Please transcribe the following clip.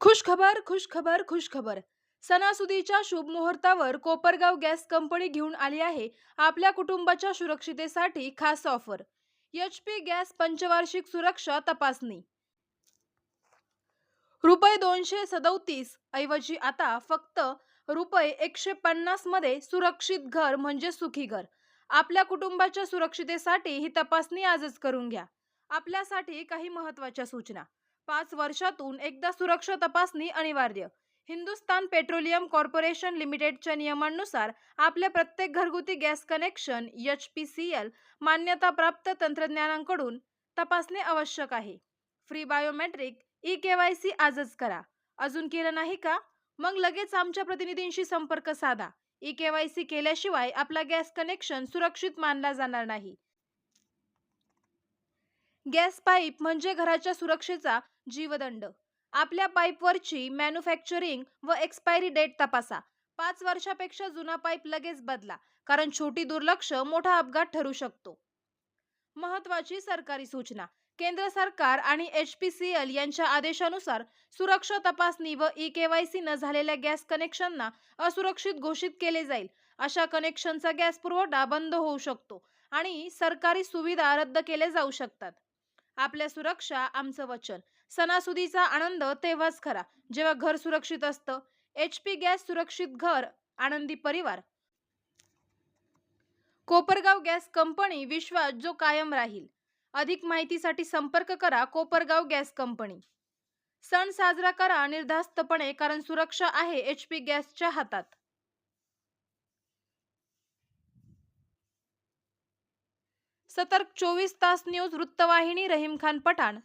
खुशखबर खुशखबर खुशखबर. सणासुदीच्या शुभमुहूर्तावर Kopargaon gas company घेऊन आली आहे आपल्या कुटुंबाच्या सुरक्षितेसाठी खास ऑफर. एच पी गॅस पंचवार्षिक सुरक्षा तपासणी. रुपये दोनशे सदोतीस ऐवजी आता फक्त रुपये एकशे पन्नासमध्ये सुरक्षित घर म्हणजे सुखी घर. आपल्या कुटुंबाच्या सुरक्षितेसाठी ही तपासणी आजच करून घ्या. आपल्यासाठी काही महत्त्वाच्या सूचना. पाच वर्षातून एकदा सुरक्षा तपासणी अनिवार्य. हिंदुस्तान पेट्रोलियम कॉर्पोरेशन लिमिटेडच्या नियमांनुसार आपल्या प्रत्येक घरगुती gas connection H P C L मान्यताप्राप्त तंत्रज्ञानांकडून तपासणे आवश्यक आहे. Free biometric E K Y C आजच करा. अजून केलं नाही का? मग लगेच आमच्या प्रतिनिधींशी संपर्क साधा. ई के वाय सी केल्याशिवाय आपला गॅस कनेक्शन सुरक्षित मानला जाणार नाही. गॅस पाईप म्हणजे घराच्या सुरक्षेचा जीवदंड. आपल्या पाईपवरची मॅन्युफॅक्चरिंग व एक्सपायरी डेट तपासा. पाच वर्षापेक्षा जुना पाईप लगेच बदला कारण छोटी दुर्लक्ष मोठा अपघात ठरू शकतो. महत्वाची सरकारी सूचना. केंद्र सरकार आणि एच पी सी एल यांच्या आदेशानुसार सुरक्षा तपासणी व ई के वाय सी न झालेल्या गॅस कनेक्शनना असुरक्षित घोषित केले जाईल. अशा कनेक्शनचा गॅस पुरवठा बंद होऊ शकतो आणि सरकारी सुविधा रद्द केले जाऊ शकतात. आपल्या सुरक्षा आमचं वचन. सणासुदीचा आनंद तेव्हाच खरा. जेव्हा घर सुरक्षित असतं. एच पी गॅस सुरक्षित घर आनंदी परिवार. कोपरगाव गॅस कंपनी विश्वास जो कायम राहील. अधिक माहितीसाठी संपर्क करा कोपरगाव गॅस कंपनी. सण साजरा करा निर्धास्तपणे कारण सुरक्षा आहे एच पी गॅसच्या हातात. सतर्क चोवीस तास न्यूज वृत्तवाहिनी रहीम खान पठाण